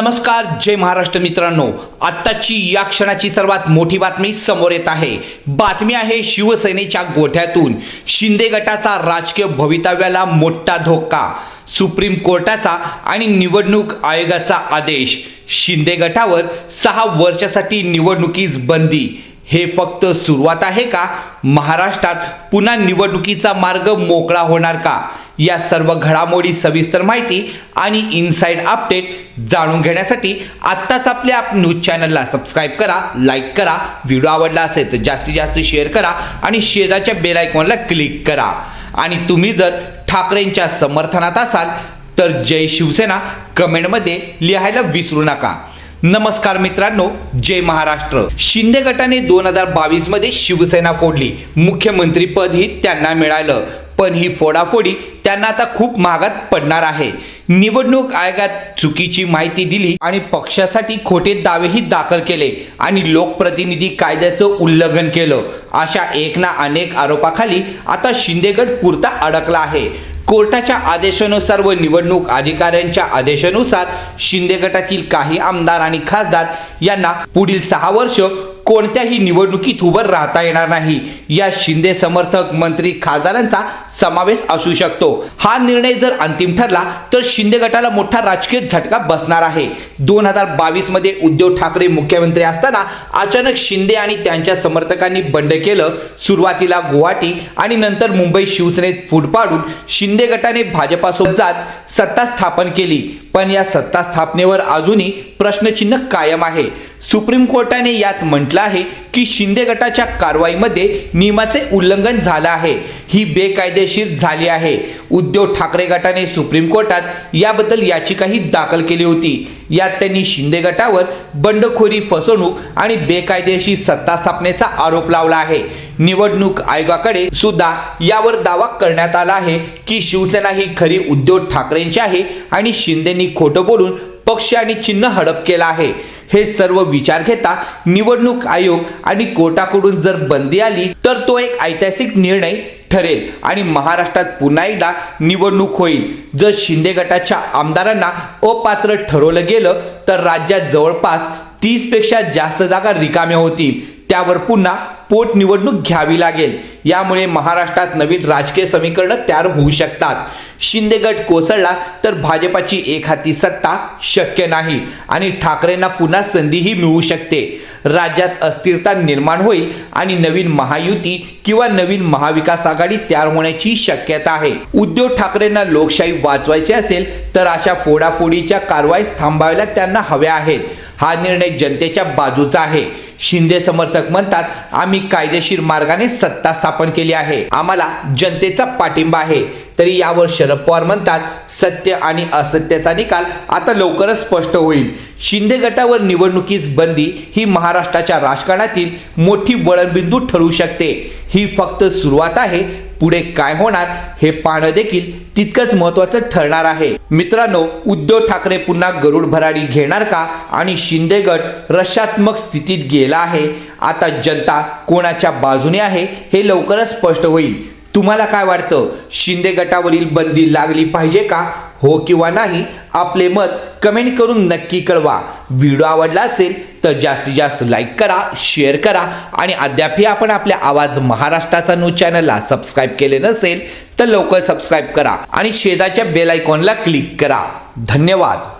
नमस्कार जय महाराष्ट्र मित्रांनो. आत्ताची या क्षणाची सर्वात मोठी बातमी समोर येत आहे. बातमी आहे शिवसेनेच्या गोठ्यातून. शिंदे गटाचा राजकीय भवितव्याला मोठा धोका. सुप्रीम कोर्टाचा आणि निवडणूक आयोगाचा आदेश. शिंदे गटावर सहा वर्षासाठी निवडणुकीस बंदी. हे फक्त सुरुवात आहे का? महाराष्ट्रात पुन्हा निवडणुकीचा मार्ग मोकळा होणार का? या सर्व घडामोडी सविस्तर माहिती आणि इनसाइड अपडेट जाणून घेण्यासाठी आत्ताच आपल्या आप न्यूज चॅनलला सबस्क्राईब करा लाईक करा. व्हिडिओ आवडला असेल तर जास्तीत जास्त शेअर करा आणि शेजारच्या बेल आयकॉनला क्लिक करा. आणि तुम्ही जर ठाकरेंच्या समर्थनात असाल तर जय शिवसेना कमेंटमध्ये लिहायला विसरू नका. नमस्कार मित्रांनो जय महाराष्ट्र. शिंदे गटाने दोन हजार बावीसमध्ये शिवसेना फोडली. मुख्यमंत्रीपदही त्यांना मिळालं. पण ही फोडाफोडी त्यांना आता खूप मागात पडणार आहे. निवडणूक आयोगात चुकीची माहिती दिली आणि पक्षासाठी खोटे दावेही दाखल केले आणि लोकप्रतिनिधी कायद्याचं उल्लंघन केलं. अशा एक ना अनेक आरोपाखाली आता शिंदेगड पुरता अडकला आहे. कोर्टाच्या आदेशानुसार व निवडणूक अधिकाऱ्यांच्या आदेशानुसार शिंदे गटातील काही आमदार आणि खासदार यांना पुढील सहा वर्ष कोणत्याही निवडणुकीत उभं राहता येणार नाही. या शिंदे समर्थक मंत्री खासदारांचा समावेश असू शकतो. हा निर्णय जर अंतिम ठरला तर शिंदे गटाला मोठा राजकीय झटका बसणार आहे. दोन हजार बावीसमध्ये उद्धव ठाकरे मुख्यमंत्री असताना अचानक शिंदे आणि त्यांच्या समर्थकांनी बंड केलं. सुरुवातीला गुवाहाटी आणि नंतर मुंबई शिवसेनेत फूट पाडून शिंदे गटाने भाजपासोबत जात सत्ता स्थापन केली. पण या सत्ता स्थापनेवर अजूनही प्रश्नचिन्ह कायम आहे. सुप्रीम कोर्टाने यात म्हटलं आहे की शिंदे गटाच्या कारवाईमध्ये नियमाचे उल्लंघन झालं आहे. ही बेकायदेशीर झाली आहे. उद्धव ठाकरे गटाने सुप्रीम कोर्टात याबद्दल याचिकाही दाखल केली होती. यात त्यांनी शिंदे गटावर बंडखोरी फसवणूक आणि बेकायदेशीर सत्ता स्थापनेचा आरोप लावला आहे. निवडणूक आयोगाकडे सुद्धा यावर दावा करण्यात आला आहे की शिवसेना ही खरी उद्धव ठाकरेंची आहे आणि शिंदेनी खोटं बोलून पक्ष आणि चिन्ह हडप केला आहे. हे सर्व विचार घेता निवडणूक आयोग आणि कोर्टाकडून जर बंदी आली तर तो एक ऐतिहासिक निर्णय ठरेल आणि महाराष्ट्रात पुन्हा एकदा निवडणूक होईल. जर शिंदे गटाच्या आमदारांना अपात्र ठरवलं गेलं तर राज्यात जवळपास तीसपेक्षा जास्त जागा रिकाम्या होतील. त्यावर पुन्हा पोटनिवडणूक घ्यावी लागेल. यामुळे महाराष्ट्रात नवीन राजकीय समीकरणं तयार होऊ शकतात. शिंदे गट कोसळला तर भाजपाची एक हाती सत्ता शक्य नाही. आणि ठाकरेंना पुन्हा संधीही मिळू शकते. राज्यात अस्थिरता निर्माण होईल आणि नवीन महायुती किंवा नवीन महाविकास आघाडी तयार होण्याची शक्यता आहे. उद्धव ठाकरेंना लोकशाही वाचवायची असेल तर अशा फोडाफोडीच्या कारवाई थांबायला त्यांना हव्या आहेत. हा निर्णय जनतेच्या बाजूचा आहे. शिंदे समर्थक म्हणतात आम्ही कायदेशीर मार्गाने सत्ता स्थापन केली आहे. आम्हाला जनतेचा पाठिंबा आहे. तरी यावर शरद पवार म्हणतात सत्य आणि असत्याचा निकाल आता लवकरच स्पष्ट होईल. शिंदे गटावर निवडणुकीस बंदी ही महाराष्ट्राच्या राजकारणातील मोठी वळणबिंदू ठरू शकते. ही फक्त सुरुवात आहे पुढे काय होणार हे पाहणं देखील तितकंच महत्वाचं ठरणार आहे. मित्रांनो उद्धव ठाकरे पुन्हा गरुड भराडी घेणार का? आणि शिंदे गट रशात्मक स्थितीत गेला आहे. आता जनता कोणाच्या बाजूने आहे हे लवकरच स्पष्ट होईल. तुम्हाला काय वाटतं? शिंदे गटावरील बंदी लागली पाहिजे का? हो किंवा नाही? आपले मत कमेंट करून नक्की कळवा. व्हिडिओ आवडला असेल तर जास्तीत जास्त लाईक करा शेअर करा आणि अद्यापही आपण आपल्या आवाज महाराष्ट्राचा न्यूज चॅनलला सबस्क्राईब केले नसेल तर लवकर सबस्क्राईब करा आणि शेजाच्या बेल आयकॉनला क्लिक करा. धन्यवाद.